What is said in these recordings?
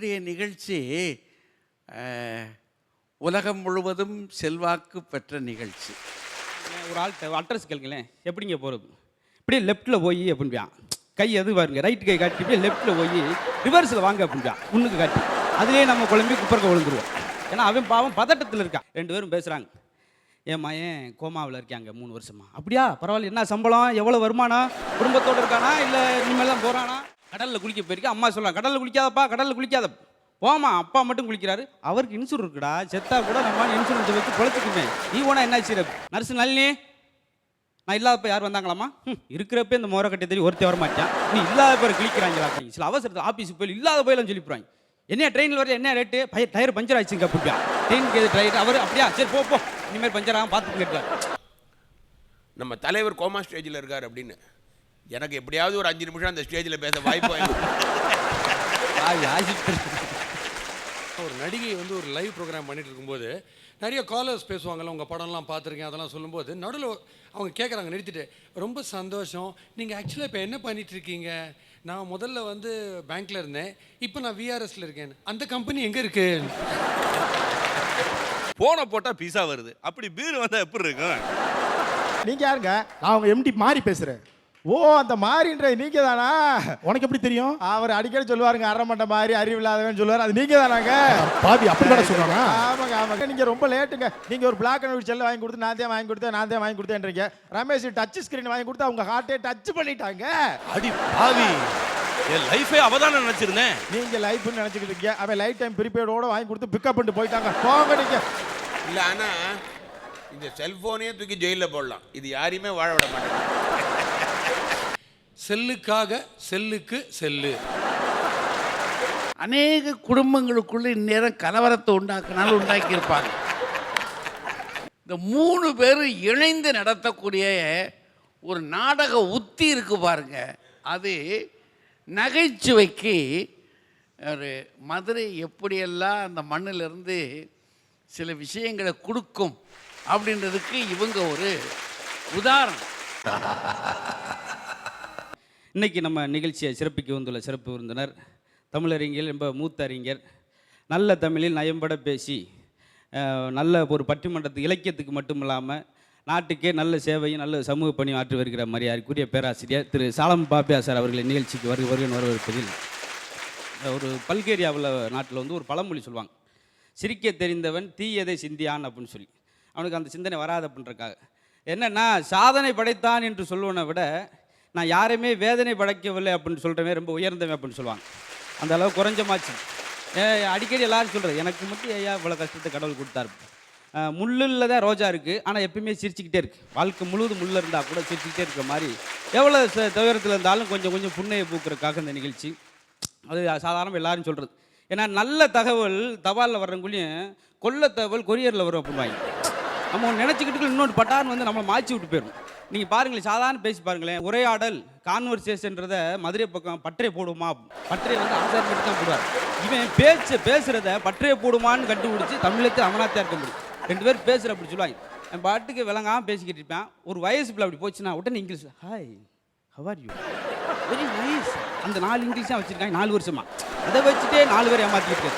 நம்முடைய நிகழ்ச்சி உலகம் முழுவதும் செல்வாக்கு பெற்ற நிகழ்ச்சி. ஒரு ஆள் அட்ரஸ் கேளுங்களேன். எப்படிங்க போகிறது இப்படியே லெஃப்ட்டில் போய் அப்படின்பான் கை எது பாருங்க ரைட் கை காட்டி இப்படியே லெஃப்ட்டில் போய் ரிவர்ஸில் வாங்க அப்படின்பான் முன்னுக்கு காட்டி. அதுலேயே நம்ம குழம்பி குப்பரக்க விழுந்துருவோம். ஏன்னா அவன் பாவம் பதட்டத்தில் இருக்கான் ரெண்டு பேரும் பேசுகிறாங்க என் மயன் கோமாவில் இருக்காங்க மூணு வருஷமா? அப்படியா? பரவாயில்ல என்ன சம்பளம்? எவ்வளோ வருமானம்? குடும்பத்தோடு இருக்கானா? இல்லை இனிமேல் தான் போகிறானா கடலில் குளிக்க போயிருக்கு அம்மா சொல்கிறாங்க கடலில் குளிக்காதப்பா கடலில் குளிக்காத. போமா அப்பா மட்டும் குளிக்கிறாரு. அவருக்கு இன்சூரன்ஸ் இருக்குடா. செத்தா கூட நம்ம இன்சூரன்ஸ் வச்சு பொழைச்சிக்குமே. நீ ஓனா என்ன சிறப்பு? நர்ஸ் நளினி நான் இல்லாதப்ப யார் வந்தாங்களாமா ம், இருக்கிறப்ப இந்த முறை கட்டி தெரியும் ஒருத்தர் வரமாட்டான். நீ இல்லாத பேர் கிளிக்கிறாங்களா சில அவசரத்தில் ஆஃபீஸுக்கு போய் இல்லாத போயிலாம் சொல்லி போகிறாங்க என்ன ட்ரெயினில் வர என்ன ரேட்டு பய டயர் பஞ்சர் ஆயிடுச்சுங்க அப்படியா? ட்ரெயினுக்கு எது டயர் அவர் அப்படியா? சரி போ போ. இனிமேல் பஞ்சர் ஆகும் பார்த்துட்டு நம்ம தலைவர் கோமா ஸ்டேஜில் இருக்கார் அப்படின்னு. எனக்கு எப்படியாவது ஒரு அஞ்சு நிமிஷம் அந்த ஸ்டேஜில் பேச வாய்ப்பு ஒரு நடிகை வந்து ஒரு லைவ் ப்ரோக்ராம் பண்ணிட்டு இருக்கும்போது நிறைய காலர்ஸ் பேசுவாங்கல்ல உங்கள் படம்லாம் பார்த்துருக்கேன் அதெல்லாம் சொல்லும்போது நடுவில் அவங்க கேட்குறாங்க நிறுத்திட்டு ரொம்ப சந்தோஷம். நீங்கள் ஆக்சுவலாக இப்போ என்ன பண்ணிட்டு இருக்கீங்க? நான் முதல்ல வந்து பேங்க்ல இருந்தேன். இப்போ நான் விஆர்எஸ்ல இருக்கேன். அந்த கம்பெனி எங்கே இருக்கு? போனை போட்டா பீஸா வருது. அப்படி பீர் வந்தா எப்படி இருக்கும்? நீங்க யாருங்க? நான் அவங்க எம்டி மாறி பேசுறேன். ஓ அந்த மாறின்ற நீங்க தானா உனக்கு எப்படி தெரியும்? அவர் அடிக்கடி சொல்லுவாருங்க அரமண்ட மாதிரி அறிவில்லாதவன் சொல்லுவாரு அது நீங்க தானாங்க பாதி அப்படி சொல்றாங்க ஆமாங்க ஆமாங்க. நீங்க ரொம்ப லேட்டுங்க. நீங்க ஒரு பிளாக் அண்ட் ஒயிட் செல்ல வாங்கி கொடுத்து நான் தான் வாங்கி கொடுத்தேன் நான் தான் வாங்கி கொடுத்தேன்றீங்க. ரமேஷ் டச் ஸ்கிரீன் வாங்கி கொடுத்து அவங்க ஹார்ட்டே டச் பண்ணிட்டாங்க. அடி பாவி. என் லைஃபே அவதானே நினைச்சிருந்தேன். நீங்க லைஃப்னு நினைச்சுக்கிட்டு இருக்கீங்க. அவன் லைஃப் டைம் ப்ரீபெய்டோட வாங்கி கொடுத்து பிக்கப் பண்ணிட்டு போயிட்டாங்க. போங்க நீங்க. இல்லை ஆனால் இந்த செல்ஃபோனையே தூக்கி ஜெயிலில் போடலாம். இது யாரையுமே வாழ விட மாட்டேங்குது. செல்லுக்காக செல்லுக்கு செல்லு. அநேக குடும்பங்களுக்குள்ள இந்நேரம் கலவரத்தை உண்டாக்குனாலும் உண்டாக்கியிருப்பாங்க. இந்த மூணு பேரும் இணைந்து நடத்தக்கூடிய ஒரு நாடக உத்தி இருக்கு பாருங்க. அது நகைச்சுவைக்கு ஒரு மதுரை எப்படியெல்லாம் அந்த மண்ணிலிருந்து சில விஷயங்களை கொடுக்கும் அப்படின்றதுக்கு இவங்க ஒரு உதாரணம். இன்றைக்கி நம்ம நிகழ்ச்சியை சிறப்பிக்க வந்துள்ள சிறப்பு விருந்தினர் தமிழறிஞர் ரொம்ப மூத்த அறிஞர் நல்ல தமிழில் நயம்பட பேசி நல்ல ஒரு பட்டிமன்றத்து இலக்கியத்துக்கு மட்டும் இல்லாமல் நாட்டுக்கே நல்ல சேவையும் நல்ல சமூக பணி ஆற்றி வருகிற மரியாதைக்குரிய பேராசிரியர் திரு சாலம் பாப்பியா சார் அவர்களின் நிகழ்ச்சிக்கு வருக வருகை வரவேற்பதில் ஒரு பல்கேரியாவில் நாட்டில் வந்து ஒரு பழமொழி சொல்லுவாங்க. சிரிக்க தெரிந்தவன் தீயதை சிந்தியான் அப்படின்னு சொல்லி. அவனுக்கு அந்த சிந்தனை வராது அப்படின்றக்காக என்னென்னா சாதனை படைத்தான் என்று சொல்லுவனை விட நான் யாரையுமே வேதனை படைக்கவில்லை அப்படின்னு சொல்கிறவன் ரொம்ப உயர்ந்தவன் அப்படின்னு சொல்லுவாங்க. அந்த அளவு குறைஞ்சமாச்சு. ஏ, அடிக்கடி எல்லாரும் சொல்கிறது எனக்கு மட்டும் ஐயா இவ்வளோ கஷ்டத்தை கடவுள் கொடுத்தாரு. முள்ளில் தான் ரோஜா இருக்குது ஆனால் எப்பயுமே சிரிச்சுக்கிட்டே இருக்குது வாழ்க்கை முழுவதும் முள்ள இருந்தால் கூட சிரிச்சுக்கிட்டே இருக்கிற மாதிரி. எவ்வளோ துயரத்தில் இருந்தாலும் கொஞ்சம் கொஞ்சம் புண்ணையை பூக்கிறதுக்காக இந்த நிகழ்ச்சி. அது சாதாரண எல்லாரும் சொல்கிறது ஏன்னா நல்ல தகவல் தபாலில் வர்றவங்களையும் கொல்ல தகவல் கொரியரில் வரும் அப்படின்வாங்க நம்ம நினச்சிக்கிட்டு இன்னொன்று பட்டார்னு வந்து நம்மளை மாய்ச்சி விட்டு போயிடும் நீங்கள் பாருங்களேன் சாதாரண பேசி பாருங்களேன். உரையாடல் கான்வர்சேஷன்றத மதுரை பக்கம் பற்றை போடுமா? பற்றை வந்து ஆசார் மட்டும் தான் போடுவார். இவன் பேச்சு பேசுகிறத பற்றைய போடுமான்னு கண்டுபிடிச்சி தமிழத்தை அவனாத்தான் இருக்க முடியும். ரெண்டு பேரும் பேசுகிற அப்படி சொல்லுவாங்க. என் பாட்டுக்கு விளங்காமல் பேசிக்கிட்டு இருப்பேன். ஒரு வயசு பிள்ளை அப்படி போச்சுன்னா உடனே English hi how you very nice அந்த நாலு இங்கிலீஷ் தான் வச்சிருக்காங்க நாலு வருஷமா. அதை வச்சுட்டே நாலு பேர் ஏமாத்திட்டு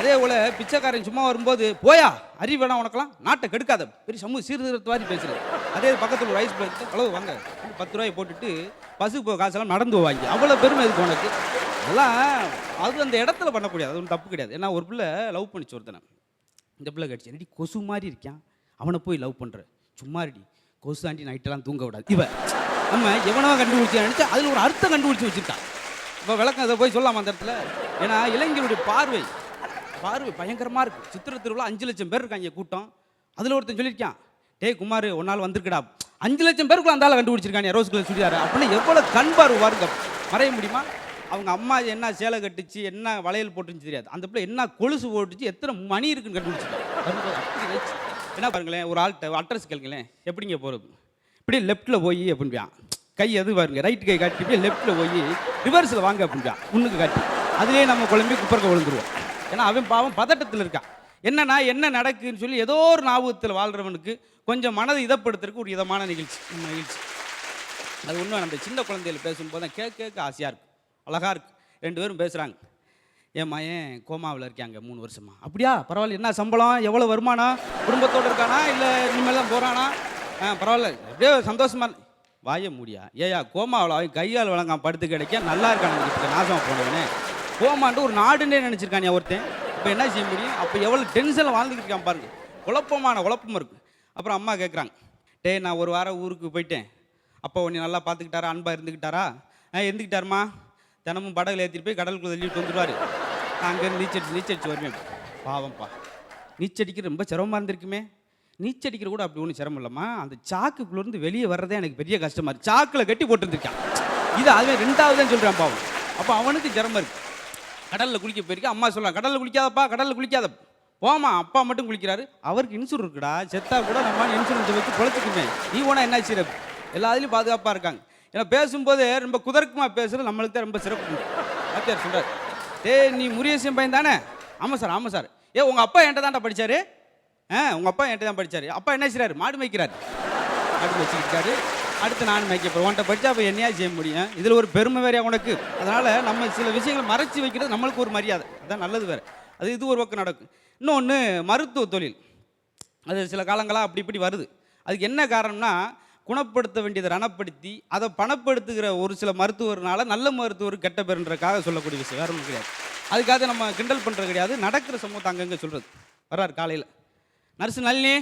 அதே போல் பிச்சைக்காரன் சும்மா வரும்போது போயா அறிவு வேணாம் உனக்கெல்லாம் நாட்டை கெடுக்காத. பெரிய சமூக சீர்திருத்தவாதி பேசுகிறேன் அதே பக்கத்தில் ஒரு வயசு அளவு வாங்க. பத்து ரூபாய் போட்டுட்டு பசுக்கு போக காசெல்லாம் நடந்து போவாங்க. அவ்வளோ பெருமை இருக்கு உனக்கு. அதெல்லாம் அது அந்த இடத்துல பண்ணக்கூடியது அது ஒன்றும் தப்பு கிடையாது. ஏன்னா ஒரு பிள்ளை லவ் பண்ணிச்சு ஒருத்தனை. இந்த பிள்ளை கடிச்சு ரெடி கொசு மாதிரி இருக்கான் அவனை போய் லவ் பண்ணுற சும்மா ரெடி கொசு தாண்டி நைட்டெல்லாம் தூங்க விடாது. இவ. நம்ம எவனோ கண்டுபிடிச்சி நினச்சா அதில் ஒரு அர்த்தம் கண்டுபிடிச்சி வச்சிருக்கான் இப்போ விளக்கம் அதை போய் சொல்லலாம் அந்த இடத்துல? ஏன்னா இளைஞருடைய பார்வை. பார்வை பயங்கரமாக இருக்குது சித்திர திருவிழா அஞ்சு லட்சம் பேர் இருக்காங்க கூட்டம். அதில் ஒருத்தன் சொல்லியிருக்கான் ஏ குமார் ஒரு நாள் வந்திருக்கடா. அஞ்சு லட்சம் பேருக்குள்ள அந்த ஆளை கண்டுபிடிச்சிருக்காங்க ரோஸ் கலர் சுடிதார். அப்படின்னு எவ்வளோ கண் பார்வை பாருங்க. மறைய முடியுமா? அவங்க அம்மா என்ன சேலை கட்டுச்சு என்ன வளையல் போட்டுச்சு தெரியாது. அந்த பிள்ளை என்ன கொலுசு போட்டுச்சு எத்தனை மணி இருக்குன்னு கண்டுபிடிச்சிருக்காங்க என்ன பாருங்களேன் ஒரு ஆள்கிட்ட அட்ரஸ் கேளுங்களேன். எப்படிங்க போகிறது இப்படியே லெஃப்ட்டில் போய் அப்படின்பான் கை எது பாருங்க ரைட் கை காட்டி இப்படியே லெஃப்ட்டில் போய் ரிவர்ஸில் வாங்க அப்படின்பான் முன்னுக்கு காட்டி. அதுலேயே நம்ம குழம்பி குப்பரக்க விழுந்துருவோம். ஏன்னா அவன் பாவம் பதட்டத்தில் இருக்கான். என்னன்னா என்ன நடக்குன்னு சொல்லி ஏதோ ஒரு ஞாபகத்தில் வாழ்கிறவனுக்கு கொஞ்சம் மனதை இதப்படுத்துறதுக்கு ஒரு இதமான நிகழ்ச்சி நம்ம நிகழ்ச்சி அது ஒன்றும் நம்ம சின்ன குழந்தைகள் பேசும்போது தான் கேட்க கேட்க ஆசையாக இருக்கும் அழகாக இருக்கு. ரெண்டு பேரும் பேசுகிறாங்க என் மயன் கோமாவில் இருக்காங்க மூணு வருஷமா? அப்படியா? பரவாயில்ல. என்ன சம்பளம்? எவ்வளோ வருமானம்? குடும்பத்தோடு இருக்கானா? இல்லை இனிமேல் தான் போகிறானா ஆ பரவாயில்ல. அப்படியே சந்தோஷமா வாய முடியா. ஏயா கோமாவில் அவன் கையால் வழங்காம படுத்து கிடைக்க நல்லா இருக்கானு இப்போ நாசமாக போனவனே. கோமான்ட்டு ஒரு நாடுன்னே நினச்சிருக்கானே ஒருத்தன். இப்போ என்ன செய்ய முடியும்? அப்போ எவ்வளோ டென்ஷனில் வாழ்ந்துக்கிட்டு இருக்கான் பாருங்க. குழப்பமான குழப்பம் இருக்கு. அப்புறம் அம்மா கேட்குறாங்க டேய் நான் ஒரு வாரம் ஊருக்கு போயிட்டேன். அப்போ உன்னை நல்லா பார்த்துக்கிட்டாரா? அன்பாக இருந்துக்கிட்டாரா? ஆ இருந்துக்கிட்டாருமா தினமும் படகுல ஏற்றிட்டு போய் கடலுக்குள்ள தள்ளிட்டு வந்துடுவார் அங்கேருந்து நீச்சடிச்சு நீச்சடிச்சு வருவேன். பாவம்ப்பா. நீச்சடிக்க ரொம்ப சிரமமாக இருந்திருக்குமே. நீச்சடிக்கிற கூட அப்படி ஒன்றும் சிரமம் இல்லைம்மா. அந்த சாக்குக்குள்ளேருந்து வெளியே வர்றதே எனக்கு பெரிய கஷ்டமா இருக்குது சாக்கில் கட்டி போட்டுருந்துருக்கான். இது அதுவே ரெண்டாவது தான் சொல்கிறான் பாவம். அப்போ அவனுக்கு சிரமம் இருக்குது கடலில் குளிக்க போயிருக்கேன். அம்மா சொல்கிறான் கடலில் குளிக்காதப்பா கடலில் குளிக்காத போமா அப்பா மட்டும் குளிக்கிறாரு. அவருக்கு இன்சூரன்ஸ் இருக்குடா. செத்தா கூட நம்ம இன்சூரன்ஸ் வச்சு பொழைச்சிக்குமே. நீ ஓனா என்ன சிறப்பு? எல்லாத்துலேயும் பாதுகாப்பாக இருக்காங்க. ஏன்னா பேசும்போது ரொம்ப குதர்க்கமாக பேசுகிறது நம்மளுக்கு தான் ரொம்ப சிறப்பு. வாத்தியார் சொல்கிறார் டே நீ முரியசியம் பையன் தானே? ஆமாம் சார் ஆமாம் சார். ஏ உங்கள் அப்பா என்கிட்ட தான்டா படித்தார் ஆ உங்கள் அப்பா என்கிட்ட தான் படித்தார் அப்பா என்ன செய்கிறாரு மாடு மேய்க்கிறார். மாடு மேய்ச்சிக்கிட்டாரு அடுத்து நான் மேய்க்க போகிறேன் உன்கிட்ட படித்தா அப்போ என்னையா செய்ய முடியும்? இதில் ஒரு பெருமை வேறையா உனக்கு? அதனால் நம்ம சில விஷயங்களை மறைச்சி வைக்கிறது நம்மளுக்கு ஒரு மரியாதை. அதான் நல்லது வேறு. அது இது ஒரு பக்கம் நடக்கும். இன்னொன்று மருத்துவ தொழில். அது சில காலங்களாக அப்படி இப்படி வருது. அதுக்கு என்ன காரணம்னா குணப்படுத்த வேண்டியதை ரணப்படுத்தி அதை பணப்படுத்துகிற ஒரு சில மருத்துவர்னால நல்ல மருத்துவர் கெட்ட பேருன்றக்காக சொல்லக்கூடிய விஷயம் வேறு ஒன்றும் கிடையாது. அதுக்காக நம்ம கிண்டல் பண்ணுறது கிடையாது. நடக்கிற சமூகத்தை அங்கங்கே சொல்கிறது வர்றார் காலையில். நர்ஸு நளினி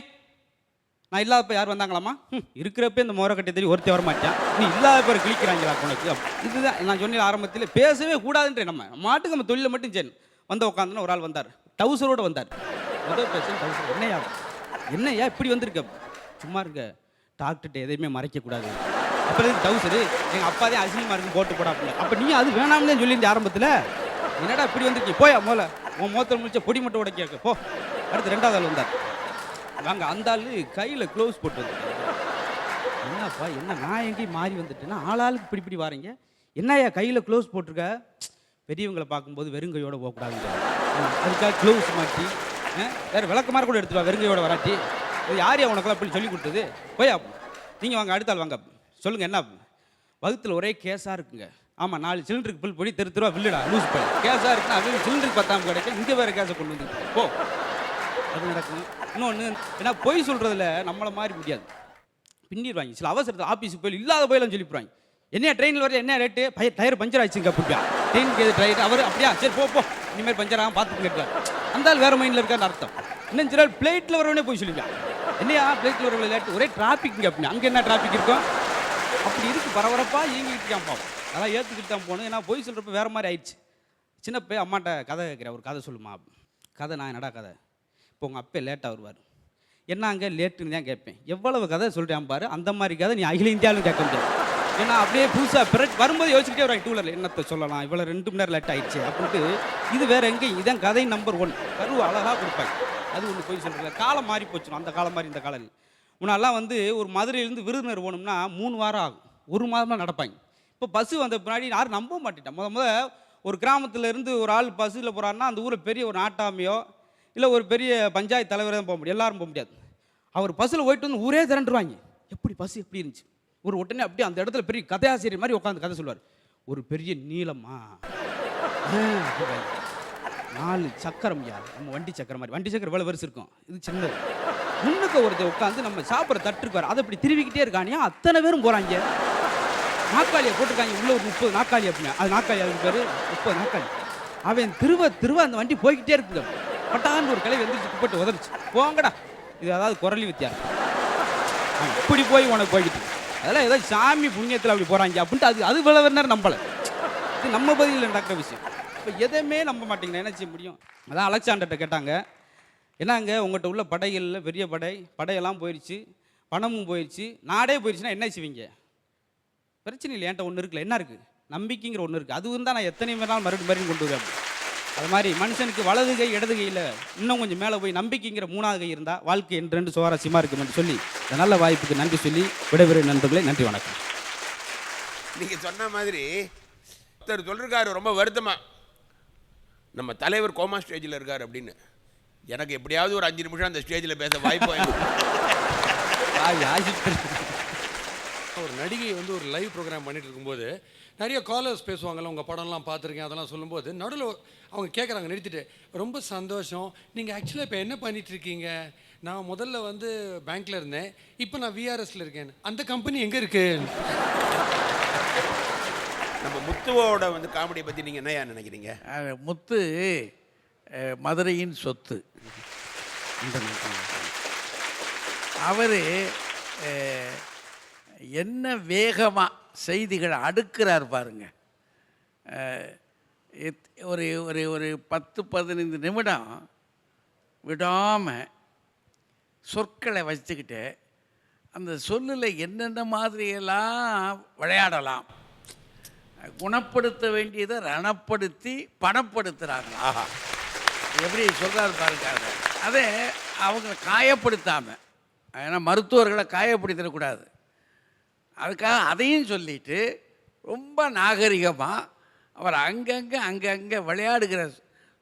நான் இல்லாதப்ப யார் வந்தாங்களாமா ம் இருக்கிறப்ப இந்த மோர கட்டி தெரியும். ஒருத்தி வர மாட்டேன் நீ இல்லாத பேர் கிழிக்கிறாங்களா உனக்கு? இதுதான் நான் சொன்ன ஆரம்பத்தில் பேசவே கூடாதுன்றே நம்ம. மாட்டுக்கு நம்ம தொழிலை மட்டும் செய்யணும். வந்து உட்காந்துன்னு ஒரு ஆள் வந்தார். டவுசரோடு வந்தார். முதல் பேசன் டவுசர். என்னையா என்னையா இப்படி வந்திருக்க? சும்மா இருக்க. டாக்டர்கிட்ட எதையுமே மறைக்கக்கூடாது. அப்புறம் டவுசரு? எங்கள் அப்பா தான் அசிங்கமாக இருக்கு போட்டு போடா அப்படின்னு. அப்போ நீ அது வேணாம்னு சொல்லியிருந்த ஆரம்பத்தில். என்னடா இப்படி வந்திருக்கீ? போயா மோல உன் மோத்தல் முடிச்ச பொடி மட்டும் உடைக்க போ. அடுத்து ரெண்டாவது ஆள் வந்தார். வாங்க அந்த ஆள் கையில் க்ளோஸ் போட்டு வந்துருக்காரு. என்னப்பா என்ன? நான் எங்கேயும் மாறி வந்துட்டேன்னா ஆளாளுக்கு இப்படி இப்படி வாரீங்க? என்னய்யா கையில் க்ளோஸ் போட்டிருக்க? பெரியவங்களை பார்க்கும்போது வெறுங்கையோட போகக்கூடாதுங்க. அதுக்காக க்ளவுஸ் மாட்டி வேறு விளக்கமாக கூட எடுத்துவா வா வெறுங்கையோட வராட்டி. யார் உனக்குலாம் அப்படி சொல்லி கொடுத்தது? போயா நீங்கள் வாங்க அடுத்தால் வாங்க சொல்லுங்கள் என்ன வகுத்தில் ஒரே கேஸாக இருக்குங்க. ஆமாம் நாலு சிலிண்டருக்கு பில் பண்ணி தெரு தெருவா வில்லுடா லூஸ் பண்ணி கேஸாக இருக்குன்னா அது சிலிண்டருக்கு பத்தாம கிடைக்கும் இங்கே வேறு கேஸை கொண்டு வந்து போ. அது நடக்கும். இன்னொன்று ஏன்னா பொய் சொல்கிறதுல நம்மளை மாதிரி முடியாது. பின்னிடுவாங்க சில அவசரத்தில் ஆஃபீஸுக்கு போய் இல்லாத போயெல்லாம் சொல்லிவிடுவாங்க என்ன ட்ரெயினில் வர என்ன ரேட்டு பய டயர் பஞ்சர் ஆச்சுங்க அப்படியா? ட்ரெயினுக்கு எது டயர் அவர் அப்படியா? சரி போ போ. இனிமேல் பஞ்சர் ஆகும் பார்த்துட்டு அந்த வேறு மைண்டில் இருக்கான்னு அர்த்தம். இன்னும் சில பிளேட்டில் வரவனே போய் சொல்லிக்கலாம் என்னையா பிளேட்டில் வரவங்க லேட்டு ஒரே டிராஃபிக்ங்க அப்படின்னு அங்கே என்ன டிராஃபிக் இருக்கும்? அப்படி இருக்கு பரபரப்பாக இயங்கிட்டு இருக்கான் பாவம். அதான் ஏற்றுக்கிட்டு தான் போகணும் ஏன்னா போய் சொல்கிறப்ப வேறு மாதிரி ஆயிடுச்சு. சின்ன போய் அம்மாட்ட கதை கேட்குறேன் ஒரு கதை சொல்லுமா? கதை நான் என்னடா கதை? இப்போ உங்கள் அப்பா லேட்டாக வருவார். என்ன அங்கே லேட்டுன்னு தான் கேட்பேன். எவ்வளவு கதை சொல்கிறேன் பாரு அந்த மாதிரி கதை நீ அகில இந்தியாவிலும் கேட்க முடியாது. ஏன்னா அப்படியே புதுசாக பிறகு வரும்போது யோசிச்சுட்டே வராங்க டூலரில் என்னத்தை சொல்லலாம்? இவ்வளோ ரெண்டு மணி நேரம் லேட் ஆயிடுச்சு அப்படின்ட்டு இது வேற எங்கேயும் இதான் கதை நம்பர் ஒன் கரு அழகாக கொடுப்பாங்க. அது ஒன்று போய் சொல்கிறேன் காலம் மாறி போச்சுடும் அந்த காலம் மாதிரி இந்த காலம் முன்னாலாம் வந்து ஒரு மதுரையிலேருந்து விருதுநர் போகணும்னா மூணு வாரம் ஆகும். ஒரு மாதமாக நடப்பாங்க. இப்போ பஸ்ஸு வந்த பின்னாடி யாரும் நம்ப மாட்டேன் முத முத ஒரு கிராமத்துலேருந்து ஒரு ஆள் பஸ்ஸில் போகிறாருன்னா அந்த ஊரில் பெரிய ஒரு நாட்டாமையோ இல்லை ஒரு பெரிய பஞ்சாயத்து தலைவரோ தான் போக முடியும். எல்லாரும் போக முடியாது. அவர் பஸ்ஸில் போயிட்டு வந்து ஊரே திரண்டுருவாங்க. எப்படி பஸ் எப்படி இருந்துச்சு? ஒரு உடனே அப்படியே அந்த இடத்துல பெரிய கதையாசிரியர் மாதிரி உட்காந்து கதை சொல்லுவார். ஒரு பெரிய நீளமா. நாலு சக்கரம் யார் நம்ம வண்டி சக்கரம் மாதிரி. வண்டி சக்கரம் இவ்வளோ வருஷம் இருக்கும்? இது சின்னது. முன்னுக்கு ஒருத்தர் உட்காந்து நம்ம சாப்பிட்ற தட்டுருக்காரு அதை இப்படி திருவிக்கிட்டே இருக்கானியா? அத்தனை பேரும் போகிறாங்க நாக்காளியை போட்டிருக்காங்க. உள்ள ஒரு முப்பது நாக்காளி அப்படின்னா. அது நாக்காளி அதுக்கு பேர் முப்பது நாக்காளி அவன் திருவ திருவ அந்த வண்டி போய்கிட்டே இருக்குங்க. பட்டான்னு ஒரு கிளவி எந்திரிச்சு குப்பட்டு உதறிச்சு. போங்கடா. இது அதாவது குரலி வித்தியாசம். இப்படி போய் உனக்கு போய்கிட்டு அதெல்லாம் ஏதோ சாமி புண்ணியத்தில் அப்படி போகிறாங்க அப்படின்ட்டு அது அது இவ்வளோ நம்பலை இது நம்ம பதிலில் நடக்கிற விஷயம். இப்போ எதையுமே நம்ப மாட்டேங்க என்ன செய்ய முடியும்? அதான் அலெக்சாண்டர்கிட்ட கேட்டாங்க. என்னங்க உங்கள்கிட்ட உள்ள படைகளில் பெரிய படை படையெல்லாம் போயிடுச்சு பணமும் போயிடுச்சு நாடே போயிடுச்சுன்னா என்ன செய்வீங்க? பிரச்சனை இல்லை என்கிட்ட ஒன்று இருக்குல்ல. என்ன இருக்குது நம்பிக்கைங்கிற ஒன்று இருக்குது அது இருந்தால் நான் எத்தனை நாள் மறுபடியும் மறுபடியும் கொண்டு வருவேன். அது மாதிரி மனுஷனுக்கு வலது கை இடது கையில் இன்னும் கொஞ்சம் மேலே போய் நம்பிக்கைங்கிற மூணாவது கை இருந்தால் வாழ்க்கை என்று ரெண்டு சுவாரஸ்யமாக இருக்குமென்று சொல்லி இந்த நல்ல வாய்ப்புக்கு நன்றி சொல்லி விடைபெறும் நண்பர்களே நன்றி வணக்கம். நீங்க சொன்ன மாதிரி ஒருத்தர் சொல்லிருக்காரு ரொம்ப வருத்தமா. நம்ம தலைவர் கோமா ஸ்டேஜில் இருக்கார் அப்படின்னு. எனக்கு எப்படியாவது ஒரு அஞ்சு நிமிஷம் அந்த ஸ்டேஜில் பேச வாய்ப்பு ஒரு நடிகை வந்து ஒரு லைவ் ப்ரோக்ராம் பண்ணிட்டு இருக்கும்போது நிறைய காலர்ஸ் பேசுவாங்கல்ல உங்கள் படம்லாம் பார்த்துருக்கேன் அதெல்லாம் சொல்லும்போது நடுவில் அவங்க கேட்குறாங்க நிறுத்திட்டு ரொம்ப சந்தோஷம். நீங்கள் ஆக்சுவலாக இப்போ என்ன பண்ணிட்டு இருக்கீங்க? நான் முதல்ல வந்து பேங்க்கில் இருந்தேன். இப்போ நான் விஆர்எஸ்ல இருக்கேன். அந்த கம்பெனி எங்கே இருக்கு? நம்ம முத்துவோட வந்து காமெடியை பற்றி நீங்கள் என்னையா நினைக்கிறீங்க? அஹ், முத்து மதுரையின் சொத்து. அவர் என்ன வேகமாக செய்திகளை அடுக்கிறார் பாருங்க. ஒரு ஒரு ஒரு பத்து பதினைந்து நிமிடம் விடாமல் சொற்களை வச்சுக்கிட்டு அந்த சொல்லில் என்னென்ன மாதிரியெல்லாம் விளையாடலாம். குணப்படுத்த வேண்டியதை ரணப்படுத்தி பணப்படுத்துகிறாங்க ஆஹா. எப்படி சொல்கிறாரு பாருங்க அதை அதை அவங்க காயப்படுத்தாமல் ஏன்னா மருத்துவர்களை காயப்படுத்திடக்கூடாது. அதுக்காக அதையும் சொல்லிட்டு ரொம்ப நாகரிகமாக அவர் அங்கங்கே அங்கங்கே விளையாடுகிற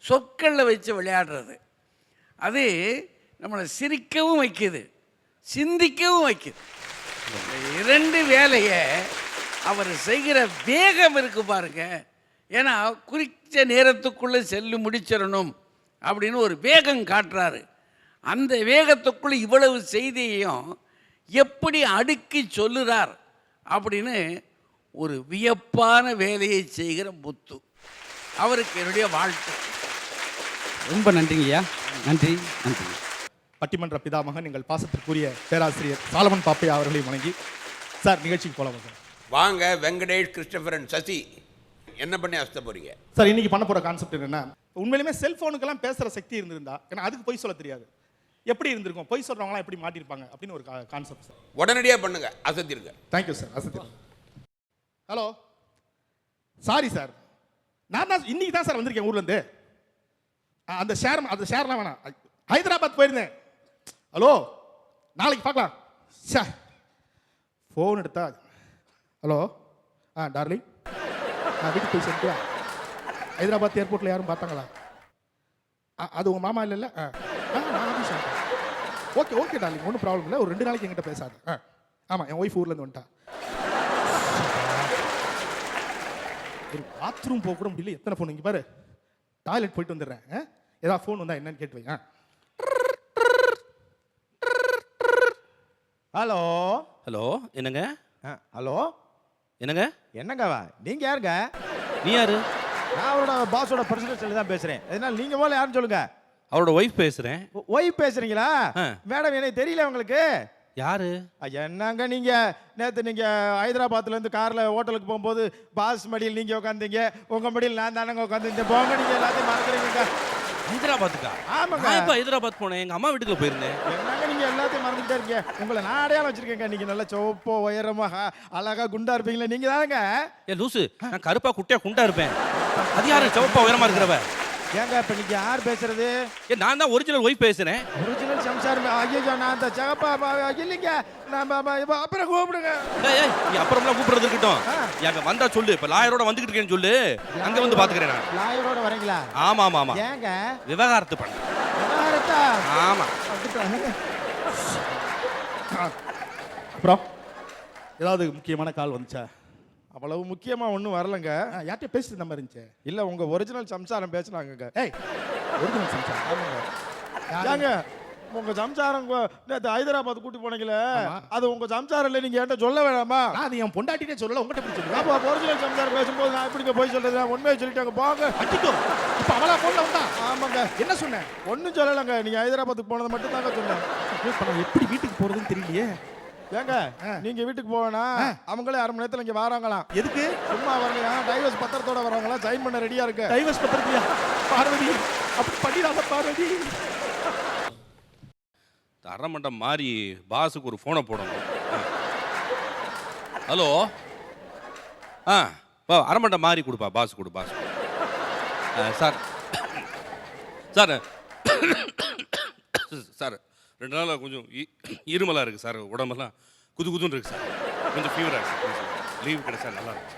சொற்களில் வச்சு விளையாடுறது. அது நம்மளை சிரிக்கவும் வைக்குது சிந்திக்கவும் வைக்குது. இரண்டு வேலையை அவர் செய்கிற வேகம் இருக்கு பாருங்க. ஏன்னா குறித்த நேரத்துக்குள்ளே செல்லு முடிச்சிடணும் அப்படின்னு ஒரு வேகம் காட்டுறாரு. அந்த வேகத்துக்குள்ளே இவ்வளவு செய்தியையும் எப்படி அடுக்கி சொல்லுறார்? அப்படின்னு ஒரு வியப்பான வேலையை செய்கிற முத்து. அவருக்கு என்னுடைய வாழ்த்து. ரொம்ப நன்றிங்கய்யா நன்றி நன்றி. பட்டிமன்ற பிதாமகன் எங்கள் பாசத்திற்குரிய பேராசிரியர் சாலமன் பாப்பையா அவர்களையும் வணங்கி சார் நிகழ்ச்சிக்கு போலாம் சார் வாங்க வெங்கடேஷ் கிறிஸ்டபரன் சசி என்ன பண்ணி அஸ்த போறீங்க? சார் இன்னைக்கு பண்ண போற கான்செப்ட் என்னன்னா உண்மையிலுமே செல்போனுக்கெல்லாம் பேசுற சக்தி இருந்திருந்தா ஏன்னா அதுக்கு பொய் சொல்ல தெரியாது. எப்படி இருந்திருக்கும்? பொய் சொல்றவங்களாம் எப்படி மாட்டிருப்பாங்க அப்படின்னு ஒரு கான்செப்ட் சார் உடனடியாக பண்ணுங்க. அசத்திருங்க தேங்க்யூ சார் அசத்தி ஹலோ சாரி சார் நான் தான் இன்னைக்கு தான் சார் வந்திருக்கேன் ஊர்லேருந்து அந்த ஷேர் அந்த ஷேர்லாம் வேணாம். ஹைதராபாத் போயிருந்தேன். ஹலோ நாளைக்கு பார்க்கலாம். சே ஃபோன் எடுத்தா ஹலோ ஆ டார்லிங் நான் வீட்டுக்கு போய் சேர்ந்துட்டியா ஹைதராபாத் ஏர்போர்ட்டில் யாரும் பார்த்தாங்களா? ஆ, அது உங்கள் மாமா இல்லைல்ல? ஆ. ஓகே ஓகே டார்லிங் ஒன்றும் ப்ராப்ளம் இல்லை. ஒரு ரெண்டு நாளைக்கு என்கிட்ட பேசாது. ஆ ஆமாம் என் ஒய்ஃப் ஊர்லேருந்து வந்துட்டா. ஒரு பாத்ரூம் போக கூட முடியல. எத்தனை ஃபோன் இங்கே பாரு. டாய்லெட் போயிட்டு வந்துடுறேன்? ஏதாவது ஃபோன் வந்தா என்னன்னு கேட்டு வை. ஆ. ஹலோ ஹலோ என்னங்க? ஹலோ என்னங்க? என்னங்கவா நீங்க யாருங்க? நீ யாரு? நான் அவரோட பாஸோட பர்சனல் தான் பேசுறேன். அதனால நீங்க போல யாருன்னு சொல்லுங்க. அவரோட ஒய்ஃப் பேசுறேன். ஒய்ஃப் பேசுறீங்களா. மேடம் எனக்கு தெரியல உங்களுக்கு. யாரு? என்னங்க நீங்க? நேத்து நீங்க ஹைதராபாத்ல இருந்து கார்ல ஹோட்டலுக்கு போகும்போது பாஸ் மடியில் நீங்க உட்காந்தீங்க உங்க மடியில் நான் தானங்க உட்காந்துருந்தேன் போங்க நீங்க எல்லாத்தையும் மறந்துடுவீங்க. ஹைதராபாத்துக்கா? ஆமாங்க. இப்ப ஹைதராபாத் போனேன்? எங்க அம்மா வீட்டுக்கு போயிருந்தேன். என்னங்க நீங்க எல்லாத்தையும் மறந்துட்டே இருக்கீங்க? உங்களை நான் அடையாளம் வச்சிருக்கேங்க. நீங்க நல்ல சிவப்போ உயரமா ஹ- அழகா குண்டா இருப்பீங்களே நீங்க தானங்க? ஏ லூசு நான் கருப்பா குட்டியா குண்டா இருப்பேன். அது யாரு? சிவப்பா உயரமா இருக்கிறவ? ஏங்க இப்ப நீங்க யார் பேசுறது? நான் தான் ஒரிஜினல் ஒய்ஃப் பேசுறேன். ஒரிஜினல் சம்சாரம். ஐயோ நான் அந்த சகப்பா இல்லைங்க. நான் பா- பா- இப்ப அப்புறம் கூப்பிடுங்க. ஏய், ஏய், நீ அப்புறம்லாம் கூப்பிடுறது இருக்கட்டும். ஆ. எங்க வந்தா சொல்லு. இப்ப லாயரோட வந்துகிட்டு இருக்கேன்னு சொல்லு. அங்க வந்து பாத்துக்கிறேன் நான். லாயரோட வரீங்களா? ஆமா ஆமா ஆமா. ஏங்க? விவகாரத்து பண்ண. விவகாரத்தா? ஆமா. அப்புறம் ஏதாவது முக்கியமான கால் வந்துச்சா? அவ்வளவு முக்கியமா ஒண்ணும் வரலங்க. பேசிட்டு இருந்த மாதிரி இருந்துச்சு? இல்ல உங்க ஒரிஜினல் சம்சாரம் பேசுனாங்க ஏய் ஒரிஜினல் சம்சாரம். ஆமாங்க? ஏங்க உங்க சம்சாரம் நேத்து ஹைதராபாத் கூட்டி போனீங்களே. அது உங்க சம்சாரம் இல்ல நீங்க என்கிட்ட சொல்ல வேணாமா? அது என் பொண்டாட்டிட்டே சொல்லல உங்ககிட்ட சொல்லுவேன் அப்ப ஒரிஜினல் சம்சாரம் பேசும்போது நான் எப்படிங்க போய் சொல்றது? உண்மையை சொல்லிட்டாங்க போங்க. அடிக்கோ. இப்போ அவளா போன்ல வந்தா? ஆமாங்க. என்ன சொன்னேன் ஒண்ணும் சொல்லலைங்க. நீங்க ஹைதராபாத்துக்கு போனது மட்டும் தாங்க சொன்னேன் எப்படி வீட்டுக்கு போறதுன்னு தெரியலையே. ஏங்க நீங்க வீட்டுக்கு போவேனா அவங்களே அரை மணி நேரத்துல இங்க வராங்களாம். எதுக்கு? சும்மா வரலையா டைவர்ஸ் பத்திரத்தோட வராங்களா சைன் பண்ண ரெடியா இருக்கு. டைவர்ஸ் பத்திரத்தியா பார்வதி அப்படி பண்ணிடாத பார்வதி. அரைமண்டம் மாறி பாஸுக்கு ஒரு ஃபோனை போடணும். ஆ. ஹலோ? ஆ பா அரைமண்டம் மாறி கொடுப்பா பாஸ் கொடு பாஸ் ஆ, சார். சார். சார். ரெண்டு நாளாக கொஞ்சம் இ- இருக்குது சார் உடம்பெல்லாம் குது குதுன்னு இருக்குது சார். கொஞ்சம் ஃபீவராக இருக்குது கொஞ்சம் லீவ் கிடைச்சா நல்லா இருக்கு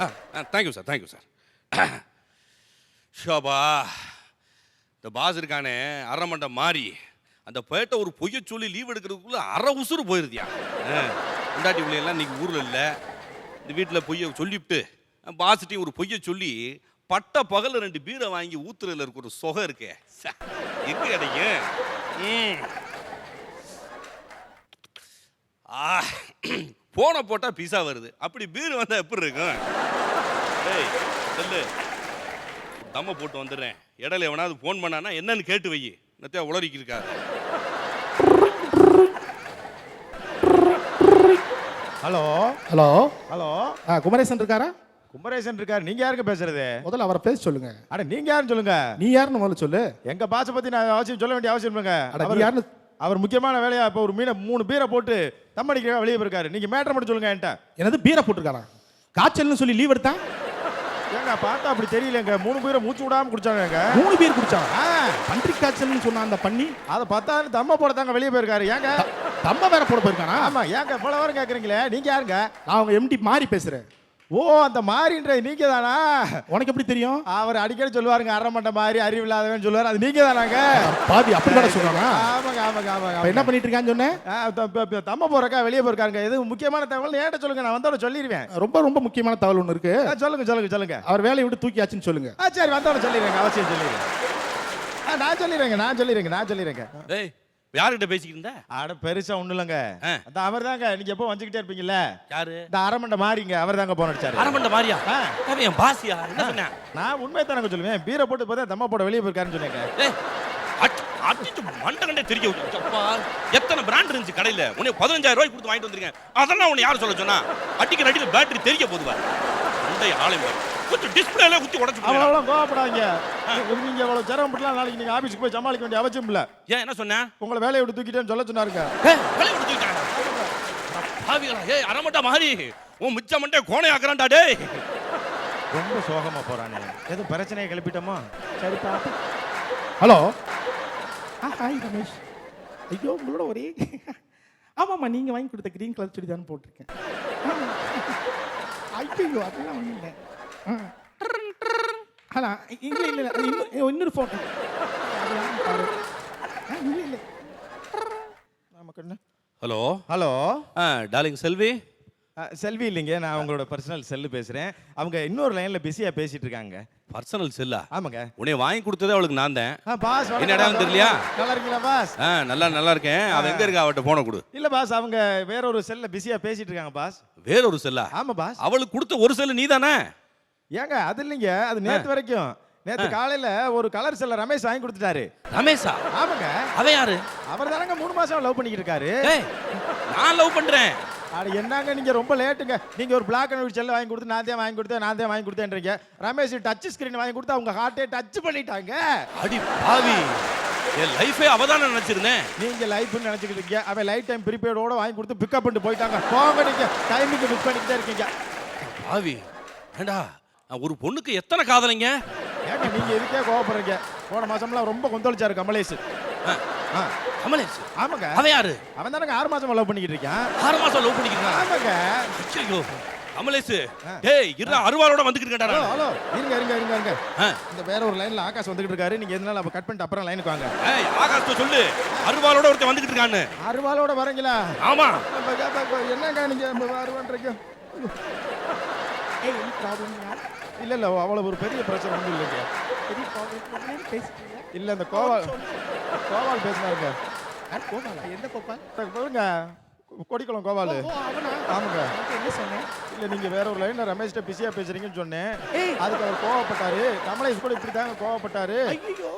ஆ ஆ thank you sir thank you sir Shobha இந்த பாஸ் இருக்கானே அரைமண்டம் மாறி அந்த பேட்டை ஒரு பொய்ய சொல்லி லீவ் எடுக்கிறதுக்குள்ள அரை உசுறு போயிருதியா? ஆ. பிள்ளையெல்லாம் பிள்ளைங்கெல்லாம் இன்னைக்கு ஊரில் இல்லை. இந்த வீட்டில் பொய்யை சொல்லிவிட்டு பாசிட்டிவ் ஒரு பொய்ய சொல்லி பட்ட பகல் ரெண்டு பீரை வாங்கி ஊத்துறதுல இருக்க ஒரு சொகை இருக்கே. எங்கே எங்க கிடைக்கும் ம். ஆ போனை போட்டால் பீஸா வருது. அப்படி பீர் வந்தால் எப்படி இருக்கும்? ஏய் சொல்லு. தம்ம போட்டு வந்துடுறேன். இடையில எவனாவது ஃபோன் பண்ணானா என்னன்னு கேட்டு வை. நத்தியா உளறிக்கு இருக்கா? ஹலோ? ஹலோ? ஹலோ? ஆ குமரேசன் இருக்காரா? குமரேசன் இருக்காரு. நீங்க யாருங்க பேசுறது? முதல்ல அவரை பேச சொல்லுங்க. அட நீங்க யாருன்னு சொல்லுங்க? நீ யாருன்னு முதல்ல சொல்லு. எங்க பாச பத்தி நான் அவசியம் சொல்ல வேண்டிய அவசியம் இல்லைங்க. அட, நீ அவர் யாருன்னு- அவர் முக்கியமான வேலையா இப்போ ஒரு மீனை மூணு பீரை போட்டு தம் அடிக்க வெளியே போயிருக்காரு. நீங்க மேட்டர் மட்டும் சொல்லுங்க என்கிட்ட. எனது பீரை போட்டிருக்காரா? காய்ச்சல்னு சொல்லி லீவ் எடுத்தான் ஏங்க பார்த்தா அப்படி தெரியலங்க மூணு பீரை மூச்சு விடாம குடிச்சாங்க மூணு பேர் குடிச்சான் ஆ. பன்றி காய்ச்சல்னு சொன்ன அந்த பண்ணி அதை பத்தாயிரம் தம்ம போட தாங்க வெளியே போயிருக்காரு. ஏங்க? தம்ம வேற போட போயிருக்கானா? ஆமா ஏங்க இவ்வளவு வரும் கேக்குறீங்களே. நீங்க யாருங்க? நான் அவங்க எம்டி மாறி பேசுறேன். ஓ அந்த மாறின்ற நீங்க தானா உனக்கு எப்படி தெரியும்? அவர் அடிக்கடி சொல்லுவாருங்க அரைமண்ட மாதிரி அறிவில்லாதவன் சொல்லுவார் அது நீங்க தானாங்க பாதி அப்படி கூட சொல்றானா? ஆமாங்க ஆமாங்க ஆமாங்க என்ன பண்ணிட்டு இருக்கான்னு சொன்னேன் தம்ம போறக்கா வெளியே போயிருக்காருங்க எது முக்கியமான தகவல் ஏன்ட்ட சொல்லுங்க நான் வந்தோட சொல்லிடுவேன் ரொம்ப ரொம்ப முக்கியமான தகவல் ஒன்று இருக்கு. ஆ, சொல்லுங்க சொல்லுங்க சொல்லுங்க. அவர் வேலையை விட்டு தூக்கியாச்சுன்னு சொல்லுங்க. ஆ சரி வந்தோட சொல்லிடுறேங்க அவசியம் சொல்லிடுறேன் ஆ நான் சொல்லிடுறேங்க நான் சொல்லிடுறேங்க நான் சொல்லிடுறேங்க டேய் யார்கிட்ட பேசிக்கிட்டு இருந்த? அட பெருசா ஒண்ணும் இல்லைங்க. அந்த அவர் தாங்க நீங்க எப்போ வந்துகிட்டே இருப்பீங்கல்ல? யாரு? இந்த அரமண்ட மாறிங்க அவர் தாங்க போன அடிச்சாரு. அரமண்ட. அவன் என் பாசியா என்ன நான் உண்மையை தானங்க சொல்லுவேன். பீரை போட்டு பார்த்தா தம்ம போட வெளியே போயிருக்காருன்னு சொன்னேங்க. அடிச்சு மண்டை கண்டே தெரிய எத்தனை பிராண்ட் இருந்துச்சு கடையில? உன்னை பதினஞ்சாயிரம் ரூபாய்க்கு கொடுத்து வாங்கிட்டு வந்திருக்கேன். அதெல்லாம் உன்னை யார் சொல்ல சொன்னா? அடிக்கிற அடியில் பேட்டரி தெரிய போதுவா அந்த ஆளை கொஞ்சம் டிஸ்பிளேல ஊத்தி உடச்சு. அவ்வளோ கோவப்படாதீங்க. நீங்க அவ்வளவு சிரமப்பட்டுலாம் நாளைக்கு நீங்க ஆபீஸ்க்கு போய் சமாளிக்க வேண்டிய அவசியம் இல்ல. ஏன் என்ன சொன்னேன் உங்களை வேலையை விட்டு தூக்கிட்டேன்னு சொல்ல சொன்னாருங்க. வெளிய விட்டு தூக்கிட்டாங்க. பாவிகளா ஏய் அரமட்டா மாறி. உன் மிச்ச மண்டே கோணை ஆக்குறான்டா டேய். ரொம்ப சோகமா போறானே. எதுவும் பிரச்சனையை கிளப்பிட்டோமோ? சரிப்பா ஹலோ? ஆ ஹாய் ரமேஷ். ஐயோ உங்களோட ஒரே ஆமாம்மா நீங்கள் வாங்கி கொடுத்த க்ரீன் கலர் சுடிதான் போட்டிருக்கேன். ஐயோ அதெல்லாம் ஒன்றும் இல்லை. ஆனா இல்லை இல்லை இல்லை இன்னொரு ஃபோன் இல்லை இல்லை நமக்கு என்ன ஹலோ ஹலோ ஆ டார்லிங் செல்வி செல்வி இல்லைங்க நான் உங்களோட பர்சனல் செல்லு பேசுறேன். அவங்க இன்னொரு லைன்ல பிஸியா பேசிட்டு இருக்காங்க பர்சனல் செல்லா ஆமாங்க. உன்னை வாங்கி கொடுத்ததே அவளுக்கு நான் தான். ஆ, பாஸ் வணக்கம் என்ன இடம் பாஸ். தெரியலையா? நல்லா இருக்கீங்களா பாஸ் ஆ நல்லா நல்லா இருக்கேன். அவ எங்க இருக்கா? அவட்ட போன கொடு. இல்ல பாஸ் அவங்க வேற ஒரு செல்ல பிஸியா பேசிட்டு இருக்காங்க பாஸ் வேற ஒரு செல்லா ஆமா பாஸ் அவளுக்கு கொடுத்த ஒரு செல்லு நீ தானே ஏங்க அது இல்லைங்க. அது நேத்து வரைக்கும். நேத்து காலையில ஒரு கலர் செல்ல ரமேஷ் வாங்கி கொடுத்துட்டாரு. ரமேஷா? ஆமாங்க. அவன் யாரு? அவர் தானங்க மூணு மாசம் லவ் பண்ணிக்கிட்டு இருக்காரு. நான் லவ் பண்றேன். அட என்னங்க நீங்க ரொம்ப லேட்டுங்க நீங்க ஒரு பிளாக் அண்ட் ஒயிட் செல்ல வாங்கி கொடுத்து நான் தான் வாங்கி கொடுத்தேன் நான் தான் வாங்கி கொடுத்தேன்றீங்க. ரமேஷ் டச் ஸ்கிரீன் வாங்கி கொடுத்து அவங்க ஹார்ட்டே டச் பண்ணிட்டாங்க. அடி பாவி. என் லைஃபே அவதானே நினைச்சிருந்தேன். நீங்க லைஃப்னு நினைச்சுக்கிட்டு இருக்கீங்க. அவன் லைஃப் டைம் ப்ரீபெய்டோட வாங்கி கொடுத்து பிக்கப் பண்ணிட்டு போயிட்டாங்க. போங்க நீங்க டைமுக்கு மிஸ் பண்ணிக்கிட்டே இருக்கீங்க. பாவி. ஏண்டா? ஒரு பொண்ணுக்கு எத்தனை காதலைங்க? ஏங்க நீங்க இதுக்கே கோவப்படுறீங்க? போன மாசம்லாம் ரொம்ப கொந்தளிச்சாரு கமலேஷ். ஆ, கமலேஷ்? ஆமாங்க. அவன் யாரு? அவன் தானங்க ஆறு மாசம் லவ் பண்ணிக்கிட்டு இருக்கான். ஆறு மாசம் லவ் பண்ணிக்கிறான் ஆமாங்க. ஐயோ கமலேஷ் டேய் இருடா அருவாளோட வந்துகிட்டு ஹலோ இருக்கேன்டா ஹலோ. இருங்க இருங்க இருங்க இருங்க. ஆ. இந்த வேற ஒரு லைன்ல ஆகாஷ் வந்துகிட்டு இருக்காரு. நீங்க எதனால அப்ப கட் பண்ணிட்டு அப்புறம் லைனுக்கு வாங்க. ஏய் ஆகாஷ்ட சொல்லு. அருவாளோட ஒருத்தன் வந்துகிட்டு இருக்கான்னு. அருவாளோட வரீங்களா? ஆமா. என்னங்க நீங்க எனி ப்ராப்ளம் இல்ல இல்ல அவ்வளவு ஒரு பெரிய பிரச்சனை ஒன்றும் இல்லைங்க. பெரிய ப்ராப்ளம் பேசிட்டீங்க இல்ல இந்த கோவால் கோவால் பேசினாருங்க கோபாலா எந்த கோபால் பாருங்க கொடிக்குளம் அவனா? ஆமாங்க. என்ன சொன்னேன்? இல்ல நீங்க வேற ஒரு லைன்ல ரமேஷ்ட பிஸியா பேசுறீங்கன்னு சொன்னேன். அதுக்கு அவர் கோவப்பட்டாரு. கமலேஷ் கூட இப்படி தாங்க கோவப்பட்டாரு.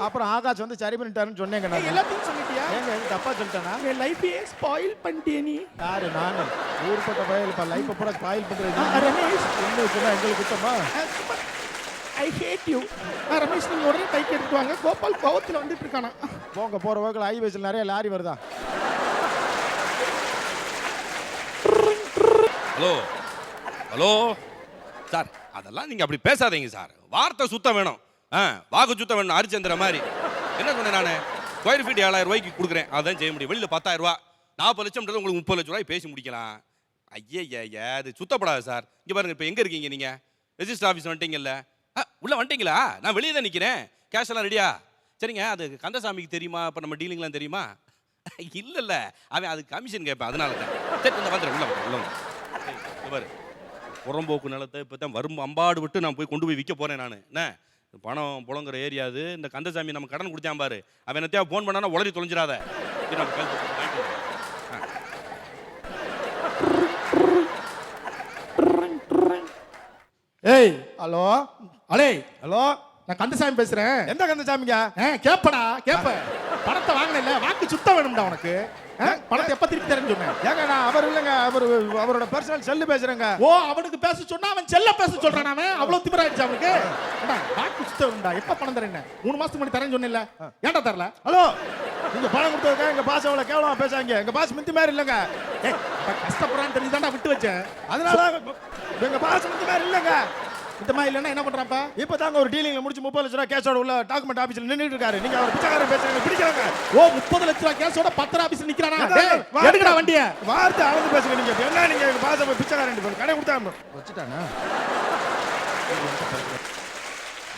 அப்புறம் ஆகாஷ் வந்து சரி பண்ணிட்டாருன்னு சொன்னேங்க நான். எல்லாத்தையும் சொல்லிட்டியா? ஏங்க எதுவும் தப்பா சொல்லிட்டேனா? என் லைஃபையே ஸ்பாயில் பண்ணிட்டியே நீ. யாரு நானு? ஊர்பட்ட பயல் இப்ப லைஃப் பூரா ஸ்பாயில் பண்றது ஆ, ரமேஷ். என்ன சொன்னா எங்களுக்கு குத்தமா? ஐ ஹேட் யூ ரமேஷ் நீங்க உடனே பைக் எடுத்துட்டு வாங்க. கோபால் கோவத்தில் வந்துட்டு இருக்கானா? போங்க போற வகையில் ஹைவேஸ்ல நிறைய லாரி வருதா? Hello hello. சார் அதெல்லாம் நீங்க அப்படி பேசாதீங்க சார். வார்த்தை சுத்தம் வேணும். ஆ வாக்கு சுத்தம் வேணும் ஹரிச்சந்திர மாதிரி. என்ன சொன்னேன் நான்? ஸ்கொயர் ஃபீட் ஏழாயிரம் ரூபாய்க்கு கொடுக்குறேன். அதான் செய்ய முடியும். வெளியில் பத்தாயிரம் ரூபா. நாற்பது லட்சம்ன்றது உங்களுக்கு முப்பது லட்ச ரூபாய் பேசி முடிக்கலாம். ஐயே ஐயா அது சுத்தப்படாது சார். இங்கே பாருங்கள் இப்போ எங்கே இருக்கீங்க நீங்கள் ரெஜிஸ்டர் ஆஃபீஸ் வந்துட்டீங்கல்ல. உள்ளே வந்துட்டீங்களா? நான் வெளியே தான் நிற்கிறேன் கேஷ் எல்லாம் ரெடியா சரிங்க அது கந்தசாமிக்கு தெரியுமா? இப்போ நம்ம டீலிங்லாம் தெரியுமா? இல்லை இல்லை. அவன் அது கமிஷன் கேட்பேன் அதனால தான். சரி இந்த வந்துடுறேன் உள்ள உள்ள பாரு. புறம்போக்கு நிலத்தை இப்போ தான் வரும் அம்பாடு விட்டு நான் போய் கொண்டு போய் விற்க போகிறேன் நான். என்ன? பணம் புழங்குற ஏரியா அது. இந்த கந்தசாமி நம்ம கடன் கொடுத்தான் பாரு. அவன் என்னத்தையா ஃபோன் பண்ணானா உளறி தொலைஞ்சிடாத சரி, நம்ம கையில் போட்டு வாங்கிட்டு வரேன். ஏய் ஹலோ? அலே ஹலோ? நான் கந்தசாமி பேசுறேன். எந்த கந்தசாமிங்க? கேப்படா கேப்ப. பணத்தை வாங்கினல வாக்கு சுத்தம் வேணும்டா உனக்கு. பணத்தை எப்ப திருப்பி தரேன்னு சொன்னேன். ஏங்க நான் அவர் இல்லைங்க அவர் அவரோட பர்சனல் செல்லு பேசுறேங்க. ஓ அவனுக்கு பேச சொன்னா அவன் செல்ல பேச சொல்றான் அவன் அவ்வளவு திமிராயிடுச்சு அவனுக்கு. வாக்கு சுத்தம் வேணும்டா. எப்ப பணம் தரேன் மூணு மாசத்துக்கு முன்னாடி தரேன்னு சொன்னேன்ல. ஏன்டா தரல? ஹலோ? நீங்க பணம் கொடுத்ததுக்கா எங்க பாஸ் அவ்வளவு கேவலமா பேசாங்க எங்க பாஸ் மிந்தி மாதிரி இல்லைங்க. கஷ்டப்படுறான்னு தெரிஞ்சுதான்டா விட்டு வச்சேன். அதனால எங்க பாஸ் மிந்தி மாதிரி இல்லைங்க. சுத்தமா இல்லைன்னா என்ன பண்றாப்பா? இப்போ தாங்க ஒரு டீலிங்ல முடிச்சு முப்பது லட்ச ரூபா கேஷோட உள்ள டாக்குமெண்ட் ஆபீஸ்ல நின்னுட்டு இருக்காரு. நீங்க அவர் பிச்சைக்காரன் பேசுறீங்க. பிடிக்கலங்க. ஓ முப்பது லட்ச ரூபாய் கேஸோட பத்திர ஆபீஸ் நிக்கிறானா? எடுக்கடா வண்டிய. வார்த்தை அளந்து பேசுங்க நீங்க. என்ன நீங்க எங்க பாஸ் போய் பிச்சைக்காரன் கடை கொடுத்தாங்க வச்சுட்டானா?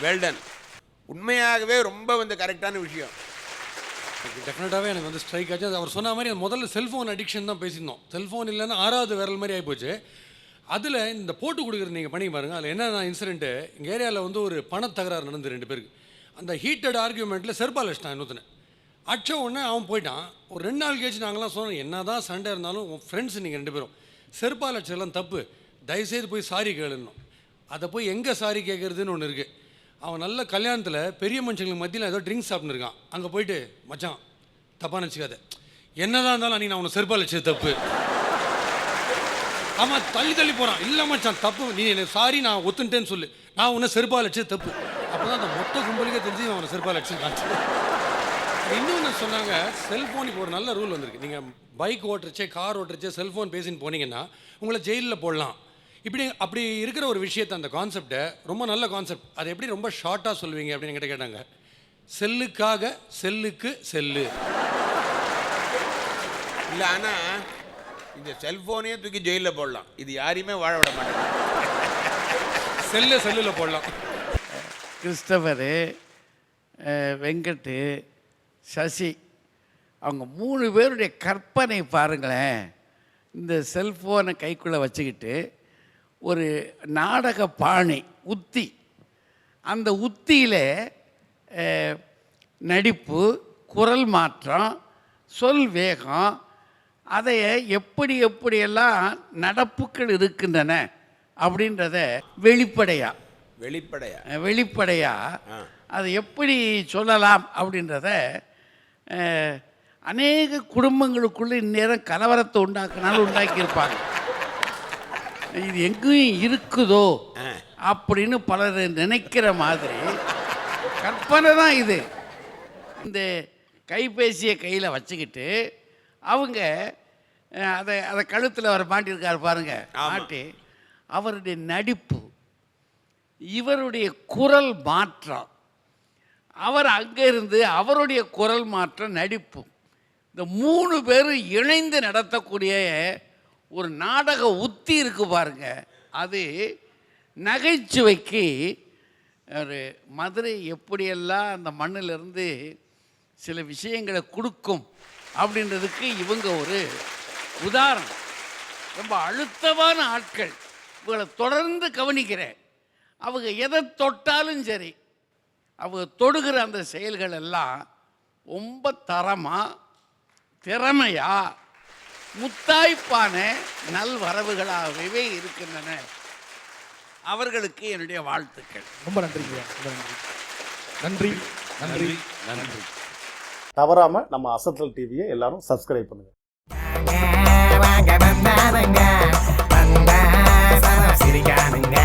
வேல்டன். உண்மையாகவே ரொம்ப வந்து கரெக்டான விஷயம். டெஃபினட்டாகவே எனக்கு வந்து ஸ்ட்ரைக் ஆச்சு. அது அவர் சொன்ன மாதிரி முதல்ல செல்ஃபோன் அடிக்ஷன் தான் பேசியிருந்தோம். செல்ஃபோன் இல்லைன்னா ஆறாவது விரல் மாதிரி ஆகிப்போச்சு அதில் இந்த போட்டு கொடுக்குறது நீங்கள் பண்ணி பாருங்கள் அதில் என்னென்ன இன்சிடென்ட்டு எங்கள் ஏரியாவில் வந்து ஒரு பணத் தகராறு நடந்து ரெண்டு பேருக்கு. அந்த ஹீட்டட் ஆர்கியூமெண்ட்டில் செருப்பால் அடிச்சிட்டான் இன்னொருத்தனை. அடிச்ச உடனே அவன் போயிட்டான். ஒரு ரெண்டு நாள் கழிச்சு நாங்களாம் சொன்னோம் என்ன தான் சண்டை இருந்தாலும் உன் ஃப்ரெண்ட்ஸ் நீங்கள் ரெண்டு பேரும். செருப்பால் அடிச்சதெல்லாம் தப்பு. தயவுசெய்து போய் சாரி கேளுன்னோம் அதை போய் எங்கே சாரி கேட்குறதுன்னு ஒன்று இருக்குது அவன் நல்ல கல்யாணத்தில் பெரிய மனுஷங்களுக்கு மத்தியில் ஏதோ ட்ரிங்க்ஸ் சாப்பிட்ருக்கான் அங்கே போயிட்டு மச்சான் தப்பாக நினச்சிக்காத. என்னதான் இருந்தாலும் அன்றைக்கி நான் உன்னை செருப்பால் வச்சது தப்பு. ஆமாம் தள்ளி தள்ளி போகிறான் இல்லை மச்சான் தப்பு. நீ எனக்கு சாரி நான் ஒத்துன்ட்டேன்னு சொல்லு. நான் உன்னை செருப்பால் வச்சது தப்பு. அப்போ தான் அந்த மொத்த கும்பலுக்கே தெரிஞ்சு அவனை செருப்பால் வச்சுருக்கான். இன்னொன்று சொன்னாங்க செல்ஃபோன் இப்போ ஒரு நல்ல ரூல் வந்திருக்கு. நீங்கள் பைக் ஓட்டுறச்சே கார் ஓட்டுறச்சே செல்ஃபோன் பேசின்னு போனீங்கன்னா உங்களை ஜெயிலில் போடலாம். இப்படி அப்படி இருக்கிற ஒரு விஷயத்தை அந்த கான்செப்டை ரொம்ப நல்ல கான்செப்ட் அதை எப்படி ரொம்ப ஷார்ட்டாக சொல்லுவீங்க அப்படின்னு என்கிட்ட கேட்டாங்க. செல்லுக்காக செல்லுக்கு செல்லு. இல்லை ஆனால் இந்த செல்ஃபோனையே தூக்கி ஜெயிலில் போடலாம். இது யாரையுமே வாழ விட மாட்டாங்க செல்லை செல்லில் போடலாம். கிறிஸ்டபரு வெங்கட்டு சசி அவங்க மூணு பேருடைய கற்பனை பாருங்களேன். இந்த செல்ஃபோனை கைக்குள்ளே வச்சுக்கிட்டு ஒரு நாடக பாணி உத்தி. அந்த உத்தியில் நடிப்பு குரல் மாற்றம் சொல் வேகம் அதை எப்படி எப்படியெல்லாம் நடப்புகள் இருக்கின்றன அப்படின்றத வெளிப்படையாக வெளிப்படையா? வெளிப்படையாக அதை எப்படி சொல்லலாம் அப்படின்றத அநேக குடும்பங்களுக்குள்ள இந்நேரம் கலவரத்தை உண்டாக்குனாலும் உண்டாக்கியிருப்பாங்க. இது எங்கேயும் இருக்குதோ அப்படின்னு பலர் நினைக்கிற மாதிரி கற்பனை தான் இது. இந்த கைபேசியை கையில் வச்சுக்கிட்டு அவங்க அதை அதை கழுத்தில் அவர் மாட்டியிருக்காரு பாருங்க மாட்டி அவருடைய நடிப்பு இவருடைய குரல் மாற்றம் அவர் அங்கே இருந்து அவருடைய குரல் மாற்றம் நடிப்பு. இந்த மூணு பேரும் இணைந்து நடத்தக்கூடிய ஒரு நாடக உத்தி இருக்கு பாருங்க. அது நகைச்சுவைக்கு ஒரு மதுரை எப்படியெல்லாம் அந்த மண்ணிலிருந்து சில விஷயங்களை கொடுக்கும் அப்படின்றதுக்கு இவங்க ஒரு உதாரணம். ரொம்ப அழுத்தமான ஆட்கள். இவங்களை தொடர்ந்து கவனிக்கிறேன் அவங்க எதை தொட்டாலும் சரி அவங்க தொடுகிற அந்த செயல்கள் எல்லாம் ரொம்ப தரமாக திறமையாக முத்தாய்ப்பான நல்வரவுகளாகவே இருக்கின்றன. அவர்களுக்கு என்னுடைய வாழ்த்துக்கள். ரொம்ப நன்றிங்க ரொம்ப நன்றி. நன்றி நன்றி. நன்றி. தவறாம நம்ம அசத்தல் டிவியை எல்லாரும் சப்ஸ்கிரைப் பண்ணுங்க. வாங்க வந்தானுங்க வந்தா சனம் சிரிக்கானுங்க